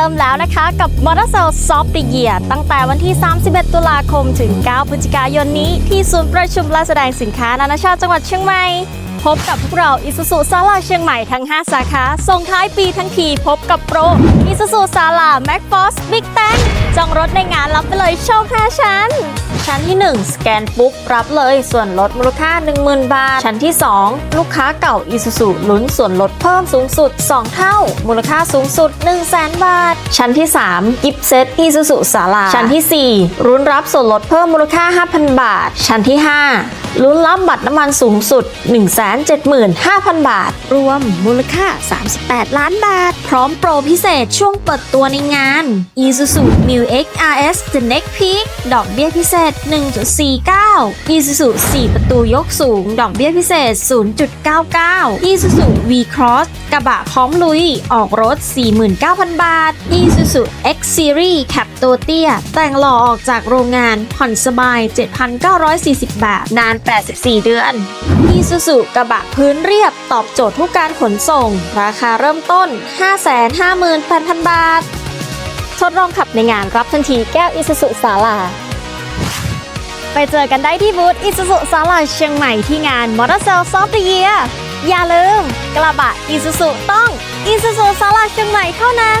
ริ่มแล้วนะคะกับ m o t o r c e l Soft the Year ตั้งแต่วันที่ 31 ตุลาคมถึง 9 พฤศจิกายนนี้ที่ศูนย์ประชุมและแสดงสินค้านานาชาติจังหวัดเชียงใหม่ พบกับพวกเราอิสุสุซาลาเชียงใหม่ทั้ง 5 สาขาส่งท้ายปีทั้งทีพบกับโปรอิสุสุซาลาแม็กฟอสบิ๊กแตงจองรถในงานรับไปเลยโชว์แฟชั่น ชั้นที่ 1 สแกนปุ๊บรับเลยส่วนลดมูลค่า 10,000 บาท ชั้นที่ 2 ลูกค้าเก่าอิสุสุลุ้นส่วนลดเพิ่มสูงสุด 2 เท่า มูลค่าสูงสุด 100,000 บาท ชั้นที่ 3 กิฟต์เซตอิสุสุสาลาชั้นที่ 4 รุ้นรับส่วนลดเพิ่มมูลค่า 5,000 บาท ชั้นที่ 5 ลุ้นรับบัตรน้ำมันสูงสุด 175,000 บาท รวมมูลค่า 38 ล้านบาท พร้อมโปรพิเศษช่วงเปิดตัวในงาน Isuzu Mu X RS The Next Peak ดอกเบี้ยพิเศษ 1.49 Isuzu 4 ประตูยกสูง ดอกเบี้ยพิเศษ 0.99 Isuzu V Cross กระบะพร้อมลุย ออกรถ 49,000 บาท Isuzu X Series แคปตัวเตี้ย แต่งหล่อออกจากโรงงานผ่อนสบาย 7,940 บาท นาน 84 เดือน Isuzu กระบะพื้นเรียบตอบโจทย์ทุกการขนส่ง ราคาเริ่มต้น 558,000 บาท ทดลองขับในงานรับทันทีแก้ว Isuzu สาลา ไปเจอกันได้ที่บูธ Isuzu สาลาเชียงใหม่ที่งานมอเตอร์เซลซอฟต์เยียอย่าลืม กระบะ Isuzu ต้อง Isuzu สาลาเชียงใหม่เท่านั้น